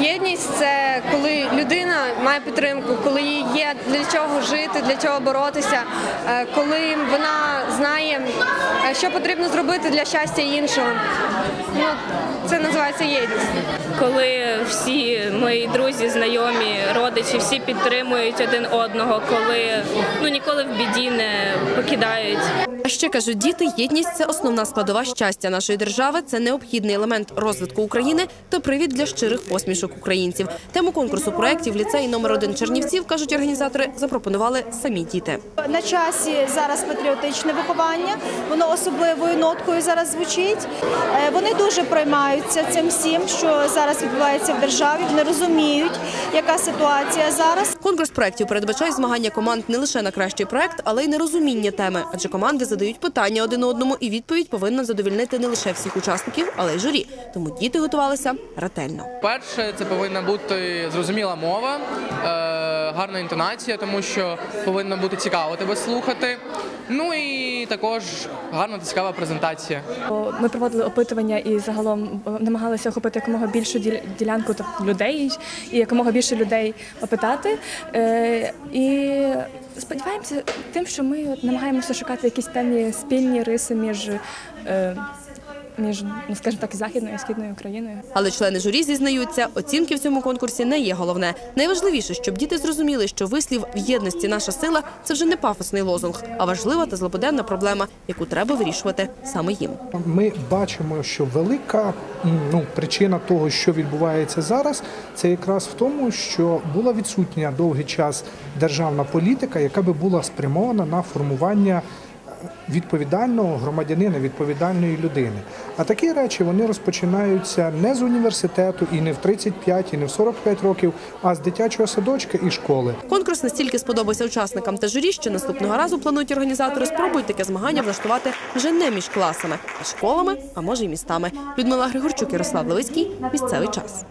Єдність це коли людина має підтримку, коли їй є для чого жити, для чого боротися, е, коли вона знає, що потрібно зробити для щастя іншого. Ну, це називається єдність. коли всі мої друзі, знайомі, родичі всі підтримують один одного, коли ну ніколи в біді не покидають. А ще кажуть діти, єдність це основна складова щастя нашої держави. Це необхідний елемент розвитку України та привід для щирих посмішок українців. Тему конкурсу проєктів ліцей номер один Чернівців кажуть організатори, запропонували самі діти. На часі зараз патріотичне виховання, воно особливою ноткою зараз звучить. Е, Вони дуже приймаються цим всім, що зараз відбувається в державі. Вони розуміють, яка ситуація зараз. Конкурс проєктів передбачає змагання команд не лише на кращий проєкт, але й на розуміння теми, адже команди задають питання один одному, і відповідь повинна задовільнити не лише всіх учасників, але й журі. Тому діти готувалися ретельно. Перше, це повинна бути зрозуміла мова, е, гарна інтонація, тому що повинно бути цікаво тебе слухати. Ну і також гарна та цікава презентація. Ми проводили опитування і загалом е, намагалися охопити якомога більшу діля- ділянку людей і якомога більше людей опитати. Е, І сподіваємося тим, що ми намагаємося шукати якісь певні спільні риси між, е, між ну, скажімо так, західною і східною Україною. Але члени журі зізнаються, оцінки в цьому конкурсі не є головне. Найважливіше, щоб діти зрозуміли, що вислів в єдності наша сила це вже не пафосний лозунг, а важлива та злободенна проблема, яку треба вирішувати саме їм. Ми бачимо, що велика ну, причина того, що відбувається зараз, це якраз в тому, що була відсутня довгий час державна політика, яка би була спрямована на формування відповідального громадянина, відповідальної людини. А такі речі вони розпочинаються не з університету і не в 35, і не в 45 років, а з дитячого садочка і школи. Конкурс настільки сподобався учасникам та журі, що наступного разу планують організатори спробують таке змагання влаштувати вже не між класами, а школами, а може й містами. Людмила Григорчук, Ярослав Левицький. Місцевий час.